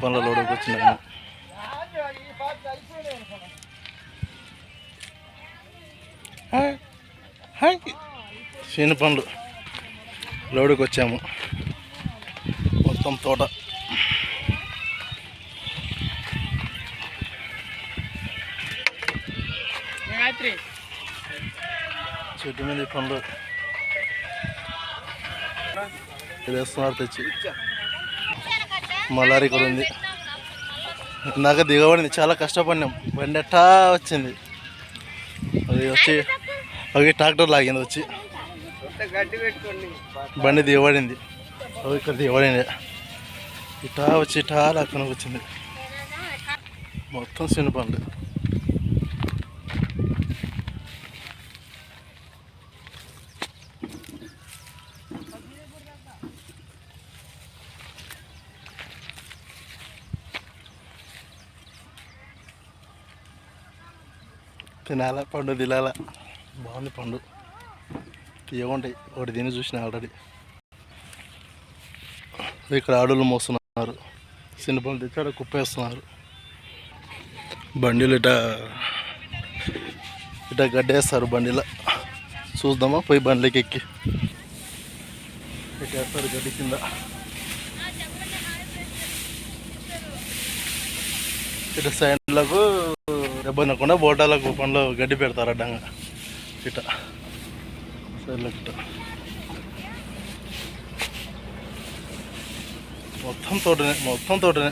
శనిపండ్ల లోడుకు వచ్చినాము hi hi శనిపండ్లు లోడుకు వచ్చాము. మొత్తం తోట. చెట్టు మీద వేస్తున్నారు తెచ్చి. మలారి కూడా ఉంది ఇందాక దిగబడింది చాలా కష్టపడినాం. బండి ఎట్టా వచ్చింది. అది వచ్చి అవి ట్రాక్టర్ లాగింది వచ్చి. బండి దిగబడింది. అవి ఇక్కడ దిగబడింది. ఇటా వచ్చి ఇటా లాక్కన వచ్చింది. మొత్తం చిన్న తినాలా? పండు తినాలా? బాగుంది పండు. తీయగుంటాయి ఒకటి తిని చూసిన ఆల్రెడీ. ఇక్కడ ఆడులు మోస్తున్నారు. చిన్నపల్లి తెచ్చాడు కుప్పేస్తున్నారు. బండిలు ఇట ఇట గడ్డేస్తారు బండిలో. చూద్దామా? పోయి బండిలోకి ఎక్కి పెట్టేస్తారు గడ్డి కింద. ఇటు సైడ్లకు దెబ్బనకుండా బోటాలకు పండ్లు గడ్డి పెడతారు అడ్డంగా. ఇట. సైడ్లకు ఇట. మొత్తం తోటనే మొత్తం తోటనే.